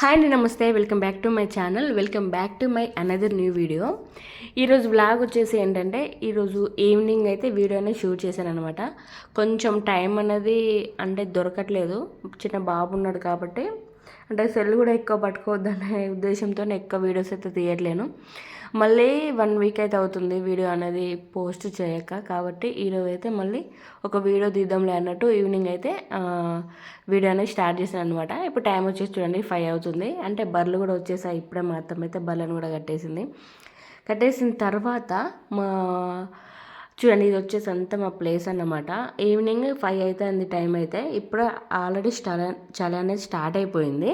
Hi అండి నమస్తే. Welcome back to my channel welcome back to my another new video ఈరోజు blog వచ్చేసి ఏంటంటే ఈరోజు ఈవినింగ్ అయితే వీడియో అనేది షూట్ చేశాను అనమాట కొంచెం టైం అనేది అంటే దొరకట్లేదు. చిన్న బాబు ఉన్నాడు కాబట్టి అంటే సెల్ కూడా ఎక్కువ పట్టుకోవద్దనే ఉద్దేశంతో ఎక్కువ వీడియోస్ అయితే తీయట్లేను. మళ్ళీ వన్ వీక్ అయితే అవుతుంది వీడియో అనేది పోస్ట్ చేయక. కాబట్టి ఈరోజు అయితే మళ్ళీ ఒక వీడియో తీద్దాంలే అన్నట్టు ఈవినింగ్ అయితే వీడియో అనేది స్టార్ట్ చేశాను అనమాట ఇప్పుడు టైం వచ్చేసి చూడండి ఫైవ్ అవుతుంది. అంటే బర్రెలు కూడా వచ్చేసాయి. ఇప్పుడే మా అయితే బర్రెలను కూడా కట్టేసింది. కట్టేసిన తర్వాత మా చూడండి ఇది వచ్చేసి అంతా మా ప్లేస్ అన్నమాట. ఈవినింగ్ ఫైవ్ అవుతుంది టైం అయితే. ఇప్పుడు ఆల్రెడీ స్టల చలి అనేది స్టార్ట్ అయిపోయింది.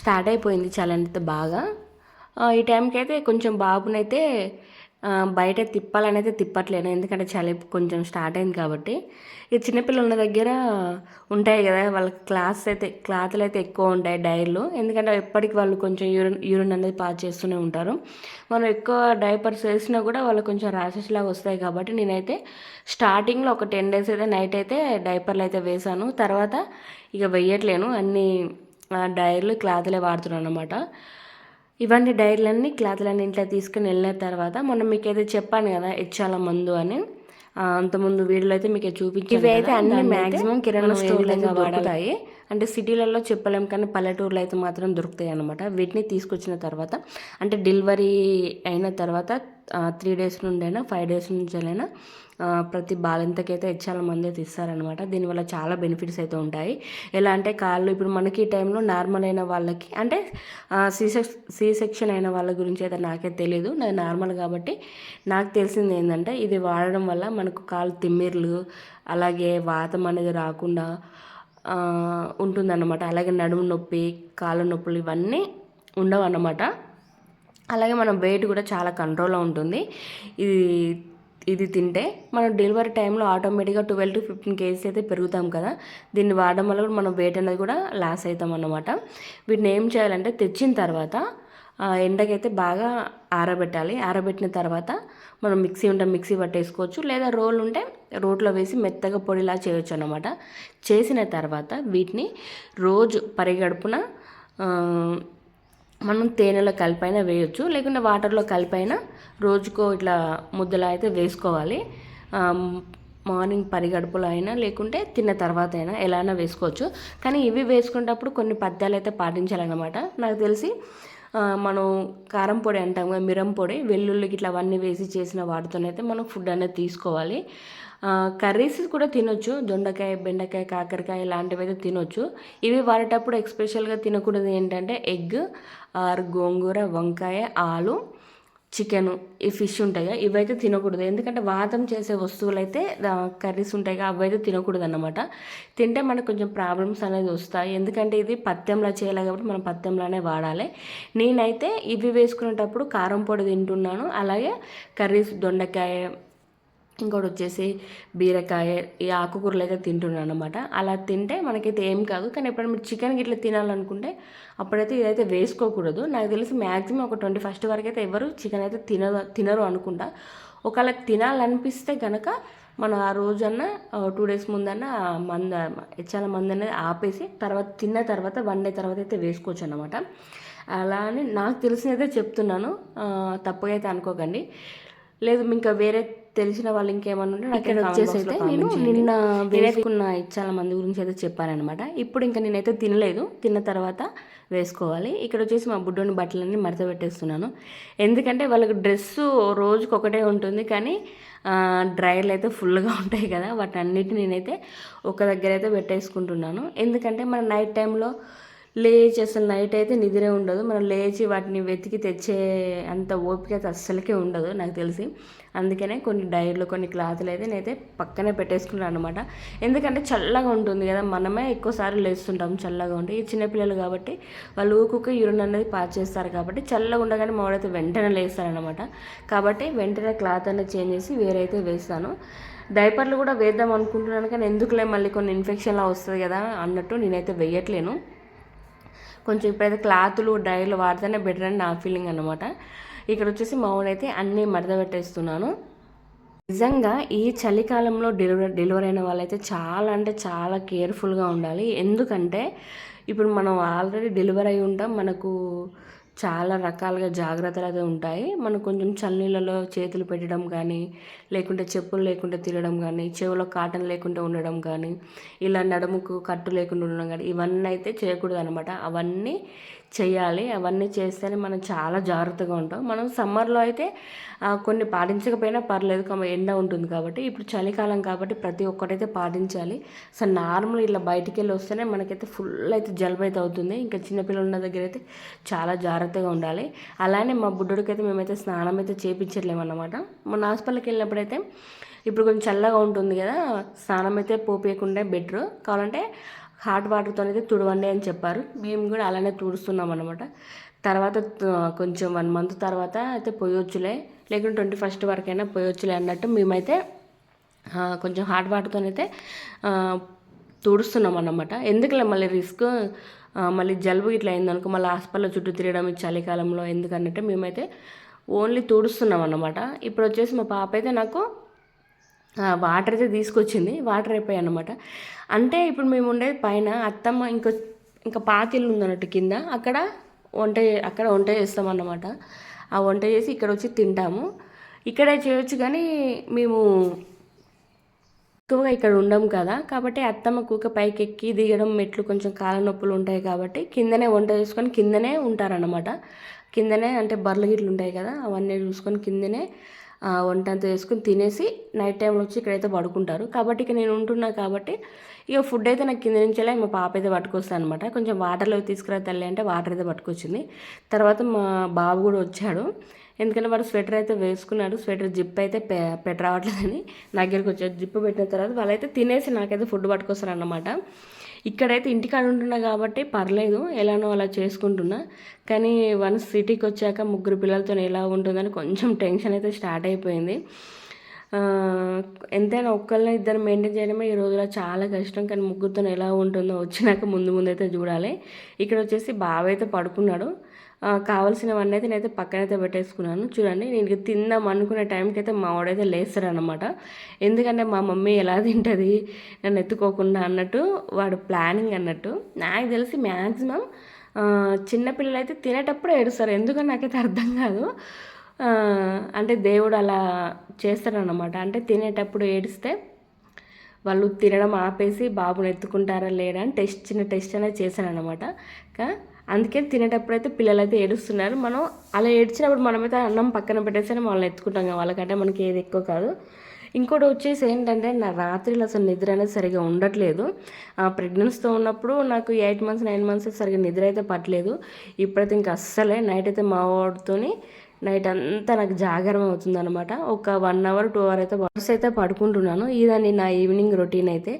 స్టార్ట్ అయిపోయింది చలి అనేది బాగా. ఈ టైంకి అయితే కొంచెం బాబునైతే బయట తిప్పాలనైతే తిప్పట్లేను ఎందుకంటే చలి కొంచెం స్టార్ట్ అయింది కాబట్టి. ఈ చిన్నపిల్లలు ఉన్న దగ్గర ఉంటాయి కదా వాళ్ళ క్లాస్ అయితే క్లాత్లు అయితే ఎక్కువ ఉంటాయి డైర్లు. ఎందుకంటే ఎప్పటికి వాళ్ళు కొంచెం యూరిన్ యూరిన్ అనేది పాస్ చేస్తూనే ఉంటారు. మనం ఎక్కువ డైపర్స్ వేసినా కూడా వాళ్ళు కొంచెం ర్యాషెస్ లాగా వస్తాయి కాబట్టి నేనైతే స్టార్టింగ్లో ఒక టెన్ డేస్ అయితే నైట్ అయితే డైపర్లు అయితే వేసాను తర్వాత ఇక వెయ్యట్లేను అన్ని డైర్లు క్లాత్లే వాడుతున్నాను అనమాట ఇవన్నీ డైర్లన్నీ క్లాత్లన్నీ ఇంట్లో తీసుకుని వెళ్ళిన తర్వాత మొన్న మీకు అయితే చెప్పాను కదా ఇచ్చాల మందు అని. అంతకుముందు వీడియోలో అయితే మీకు చూపించి ఇవి అయితే అన్ని మాక్సిమం కిరాణా స్టోర్లో దొరుకుతాయి. అంటే సిటీలలో చెప్పలేం కానీ పల్లెటూరులో అయితే మాత్రం దొరుకుతాయి అనమాట వీటిని తీసుకొచ్చిన తర్వాత అంటే డెలివరీ అయిన తర్వాత త్రీ డేస్ నుండైనా ఫైవ్ డేస్ నుంచైనా ప్రతి బాలింతకైతే చాలా మంది అయితే ఇస్తారనమాట దీనివల్ల చాలా బెనిఫిట్స్ అయితే ఉంటాయి. ఎలా అంటే కాళ్ళు ఇప్పుడు మనకి ఈ టైంలో నార్మల్ అయిన వాళ్ళకి అంటే సి సి సెక్షన్ అయిన వాళ్ళ గురించి అయితే నాకే తెలియదు నాకు నార్మల్ కాబట్టి నాకు తెలిసింది ఏంటంటే ఇది వాడడం వల్ల మనకు కాళ్ళు తిమ్మిర్లు అలాగే వాతం అనేది రాకుండా ఉంటుందన్నమాట. అలాగే నడుము నొప్పి కాళ్ళ నొప్పులు ఇవన్నీ ఉండవు అన్నమాట అలాగే మనం వెయిట్ కూడా చాలా కంట్రోల్లో ఉంటుంది. ఇది ఇది తింటే మనం డెలివరీ టైంలో ఆటోమేటిక్గా ట్వెల్వ్ టు ఫిఫ్టీన్ కేజీస్ అయితే పెరుగుతాం కదా. దీన్ని వాడడం వల్ల కూడా మనం వెయిట్ అనేది కూడా లాస్ అవుతాం అన్నమాట. వీటిని ఏం చేయాలంటే తెచ్చిన తర్వాత ఎండకైతే బాగా ఆరబెట్టాలి. ఆరబెట్టిన తర్వాత మనం మిక్సీ ఉంటే మిక్సీ పట్టేసుకోవచ్చు. లేదా రోల్ ఉంటే రోట్లో వేసి మెత్తగా పొడిలా చేయొచ్చు అనమాట చేసిన తర్వాత వీటిని రోజు పరిగడుపున మనం తేనెలో కలిపైనా వేయొచ్చు. లేకుంటే వాటర్లో కలిపైనా రోజుకో ఇట్లా ముద్దలా అయితే వేసుకోవాలి. మార్నింగ్ పరిగడుపులో అయినా లేకుంటే తిన్న తర్వాత అయినా ఎలా అయినా వేసుకోవచ్చు. కానీ ఇవి వేసుకునేటప్పుడు కొన్ని పద్యాలు అయితే పాటించాలన్నమాట. నాకు తెలిసి మనం కారం పొడి అంటాం కదా మిరం పొడి వెల్లుల్లి ఇట్లా అవన్నీ వేసి చేసిన వాటితోనైతే మనం ఫుడ్ అనేది తీసుకోవాలి. కర్రీస్ కూడా తినొచ్చు దొండకాయ బెండకాయ కాకరకాయ ఇలాంటివి అయితే తినొచ్చు. ఇవి వాడేటప్పుడు ఎక్స్పెషల్గా తినకూడదు ఏంటంటే ఎగ్ ఆర్ గోంగూర వంకాయ ఆలు చికెన్ ఈ ఫిష్ ఉంటాయి? కదా ఇవైతే తినకూడదు. ఎందుకంటే వాతం చేసే వస్తువులు అయితే కర్రీస్ ఉంటాయి కదా అవి అయితే తినకూడదు అన్నమాట తింటే మనకు కొంచెం ప్రాబ్లమ్స్ అనేది వస్తాయి. ఎందుకంటే ఇది పత్యంలా చేయాలి కాబట్టి మనం పత్యంలానే వాడాలి. నేనైతే ఇవి వేసుకునేటప్పుడు కారం పొడి తింటున్నాను. అలాగే కర్రీస్ దొండకాయ ఇంకోటి వచ్చేసి బీరకాయ ఈ ఆకుకూరలు అయితే తింటున్నాను అనమాట అలా తింటే మనకైతే ఏం కాదు. కానీ ఎప్పుడైనా మీరు చికెన్ గిట్ల తినాలనుకుంటే అప్పుడైతే ఇదైతే వేసుకోకూడదు. నాకు తెలిసి మ్యాక్సిమం ఒక ట్వంటీ ఫస్ట్ వరకు అయితే ఎవరు చికెన్ అయితే తినరు తినరు అనుకుంటా. ఒకవేళ తినాలనిపిస్తే కనుక మనం ఆ రోజన్నా టూ డేస్ ముందన్న మంద చాలా మంది అనేది ఆపేసి తర్వాత తిన్న తర్వాత వన్ డే తర్వాత అయితే వేసుకోవచ్చు అనమాట అలా అని నాకు తెలిసినైతే చెప్తున్నాను. ఆ, తప్పుగా అయితే అనుకోకండి. లేదు ఇంకా వేరే తెలిసిన వాళ్ళు ఇంకేమన్నా ఉంటే ఇక్కడ వచ్చేసి అయితే నేను నిన్న వేసుకున్న చాలా మంది గురించి అయితే చెప్పానమాట ఇప్పుడు ఇంకా నేనైతే తినలేదు. తిన్న తర్వాత వేసుకోవాలి. ఇక్కడ వచ్చేసి మా బుడ్డోని బట్టలన్నీ మడత పెట్టేస్తున్నాను. ఎందుకంటే వాళ్ళకి డ్రెస్ రోజుకి ఒకటే ఉంటుంది కానీ డ్రైయర్లు అయితే ఫుల్గా ఉంటాయి కదా. వాటన్నిటిని నేనైతే ఒక దగ్గర అయితే పెట్టేసుకుంటున్నాను. ఎందుకంటే మన నైట్ టైంలో లేచి అసలు నైట్ అయితే నిద్రే ఉండదు. మనం లేచి వాటిని వెతికి తెచ్చే అంత ఓపిక అయితే అస్సలకే ఉండదు నాకు తెలిసి. అందుకనే కొన్ని డైర్లు కొన్ని క్లాతులు అయితే నేనైతే పక్కనే పెట్టేసుకున్నాను అనమాట ఎందుకంటే చల్లగా ఉంటుంది కదా మనమే ఎక్కువసార్లు లేస్తుంటాం చల్లగా ఉంటే. ఈ చిన్నపిల్లలు కాబట్టి వాళ్ళు ఊకుక యూరిన్ అనేది పాస్ చేస్తారు కాబట్టి చల్లగా ఉండగానే మావాడైతే వెంటనే లేస్తారనమాట కాబట్టి వెంటనే క్లాత్ అనేది చేంజ్ చేసి వేరైతే వేస్తాను. డైపర్లు కూడా వేద్దాం అనుకుంటున్నాను కానీ ఎందుకులే మళ్ళీ కొన్ని ఇన్ఫెక్షన్లా వస్తుంది కదా అన్నట్టు నేనైతే వేయట్లేను. కొంచెం ఇప్పుడైతే క్లాతులు డైర్లు వాడితేనే బెటర్ అని నా ఫీలింగ్ అనమాట ఇక్కడ వచ్చేసి మామూలైతే అన్నీ మడత పెట్టేస్తున్నాను. నిజంగా ఈ చలికాలంలో డెలివరీ డెలివరీ అయిన వాళ్ళైతే చాలా అంటే చాలా కేర్ఫుల్గా ఉండాలి. ఎందుకంటే ఇప్పుడు మనం ఆల్రెడీ డెలివరీ అయి ఉంటాం. మనకు చాలా రకాలుగా జాగ్రత్తలు అయితే ఉంటాయి. మనం కొంచెం చల్లనీళ్ళలో చేతులు పెట్టడం కానీ లేకుంటే చెప్పులు లేకుండా తిరగడం కానీ చెవులో కాటన్ లేకుండా ఉండడం కానీ ఇలా నడుముకు కట్టు లేకుండా ఉండడం కానీ ఇవన్నీ అయితే చేయకూడదు అనమాట అవన్నీ చేయాలి అవన్నీ చేస్తేనే మనం చాలా జాగ్రత్తగా ఉంటాం. మనం సమ్మర్లో అయితే కొన్ని పాటించకపోయినా పర్లేదు ఎండ ఉంటుంది కాబట్టి. ఇప్పుడు చలికాలం కాబట్టి ప్రతి ఒక్కటైతే పాటించాలి. సో నార్మల్ ఇలా బయటికి వెళ్ళి వస్తేనే మనకైతే ఫుల్ అయితే జలుబు అయితే అవుతుంది. ఇంకా చిన్నపిల్లలు ఉన్న దగ్గర అయితే చాలా జాగ్రత్తగా ఉండాలి. అలానే మా బుడ్డుడికైతే అయితే మేమైతే స్నానం అయితే చేపించట్లేము అన్నమాట. మొన్న హాస్పిటల్కి వెళ్ళినప్పుడైతే ఇప్పుడు కొంచెం చల్లగా ఉంటుంది కదా స్నానం అయితే పోపేయకుండా బెటర్. కావాలంటే హాట్ వాటర్తో అయితే తుడవండి అని చెప్పారు. మేము కూడా అలానే తుడుస్తున్నాం అనమాట తర్వాత కొంచెం వన్ మంత్ తర్వాత అయితే పోయొచ్చులే. లేకుంటే ట్వంటీ ఫస్ట్ వరకైనా పోయొచ్చులే అన్నట్టు మేమైతే కొంచెం హాట్ వాటర్తో అయితే తుడుస్తున్నాం అన్నమాట. ఎందుకులే మళ్ళీ రిస్క్ మళ్ళీ జలుబు ఇట్లా అయిందనుకో మళ్ళీ హాస్పిటల్లో చుట్టూ తిరగడం ఈ చలికాలంలో ఎందుకన్నట్టు మేమైతే ఓన్లీ తుడుస్తున్నాం అన్నమాట. ఇప్పుడు వచ్చేసి మా పాప అయితే నాకు వాటర్ అయితే తీసుకొచ్చింది. వాటర్ అయిపోయాయి అనమాట అంటే ఇప్పుడు మేము ఉండేది పైన అత్తమ్మ ఇంకో ఇంకా పాతిల్లు ఉందన్నట్టు కింద. అక్కడ వంట అక్కడ వంట చేస్తామన్నమాట ఆ వంట చేసి ఇక్కడ వచ్చి తింటాము. ఇక్కడే చేయొచ్చు కానీ మేము ఎక్కువగా ఇక్కడ ఉండం కదా. కాబట్టి అత్తమ్మ కూక పైకి ఎక్కి దిగడం మెట్లు కొంచెం కాళ్ళ నొప్పులు ఉంటాయి కాబట్టి కిందనే వంట చేసుకొని కిందనే ఉంటారన్నమాట. కిందనే అంటే బర్రెలు గిట్లు ఉంటాయి కదా అవన్నీ చూసుకొని కిందనే వంట అంతా చేసుకుని తినేసి నైట్ టైంలో వచ్చి ఇక్కడైతే పడుకుంటారు. కాబట్టి ఇక నేను ఉంటున్నా కాబట్టి ఇక ఫుడ్ అయితే నాకు కింద నుంచేలా మా పాప అయితే పట్టుకొస్తాను అనమాట కొంచెం వాటర్లో తీసుకురా తల్లి అంటే వాటర్ అయితే పట్టుకొచ్చింది. తర్వాత మా బాబు కూడా వచ్చాడు. ఎందుకంటే వాడు స్వెటర్ అయితే వేసుకున్నాడు. స్వెటర్ జిప్ అయితే పె పెట్టరావట్లేదని నా దగ్గరికి వచ్చాడు. జిప్ పెట్టిన తర్వాత వాళ్ళైతే తినేసి నాకైతే ఫుడ్ పట్టుకొస్తారు అన్నమాట ఇక్కడైతే ఇంటికాడ ఉంటున్నా కాబట్టి పర్లేదు ఎలానో అలా చేసుకుంటున్నా. కానీ వన్స్ సిటీకి వచ్చాక ముగ్గురు పిల్లలతో ఎలా ఉంటుందని కొంచెం టెన్షన్ అయితే స్టార్ట్ అయిపోయింది. ఎంతైనా ఒక్కళ్ళని ఇద్దరు మెయింటైన్ చేయడమే ఈ రోజులో చాలా కష్టం. కానీ ముగ్గురుతో ఎలా ఉంటుందో వచ్చినాక ముందు ముందు అయితే చూడాలి. ఇక్కడ వచ్చేసి బావ అయితే పడుకున్నాడు. కావాల్సినవన్నీ అయితే నేనైతే పక్కనైతే పెట్టేసుకున్నాను. చూడండి నేను తిందాం అనుకునే టైంకి అయితే మా వాడైతే లేస్తారనమాట ఎందుకంటే మా మమ్మీ ఎలా తింటుంది నన్ను ఎత్తుకోకుండా అన్నట్టు వాడు ప్లానింగ్ అన్నట్టు. నాకు తెలిసి మ్యాక్సిమం చిన్నపిల్లలు అయితే తినేటప్పుడు ఏడుస్తారు. ఎందుకని నాకైతే అర్థం కాదు. అంటే దేవుడు అలా చేస్తారనమాట అంటే తినేటప్పుడు ఏడిస్తే వాళ్ళు తినడం ఆపేసి బాబుని ఎత్తుకుంటారా లేడా అని టెస్ట్ చిన్న టెస్ట్ అనేది చేశాను అనమాట అందుకే తినేటప్పుడు అయితే పిల్లలు అయితే ఏడుస్తున్నారు. మనం అలా ఏడ్చినప్పుడు మనమైతే అన్నం పక్కన పెట్టేసి వాళ్ళని ఎత్తుకుంటాం వాళ్ళకంటే మనకి ఏది ఎక్కువ కాదు. ఇంకోటి వచ్చేసి ఏంటంటే నా రాత్రిలో అసలు నిద్ర అనేది సరిగా ఉండట్లేదు. ప్రెగ్నెన్సీతో ఉన్నప్పుడు నాకు ఎయిట్ మంత్స్ నైన్ మంత్స్ సరిగా నిద్ర అయితే పట్టలేదు. ఇప్పుడైతే ఇంకా అస్సలే నైట్ అయితే మా వాడితోని నైట్ అంతా నాకు జాగరం అవుతుంది అనమాట ఒక వన్ అవర్ టూ అవర్ అయితే బస్ అయితే పడుకుంటున్నాను. ఇదని నా ఈవినింగ్ రొటీన్ అయితే.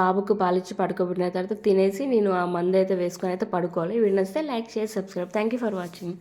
బాబుకు పాలిచ్చి పడుకోబెట్టిన తర్వాత తినేసి నేను ఆ మందు అయితే వేసుకొని అయితే పడుకోవాలి. వీడినొస్తే like share subscribe. Thank you for watching.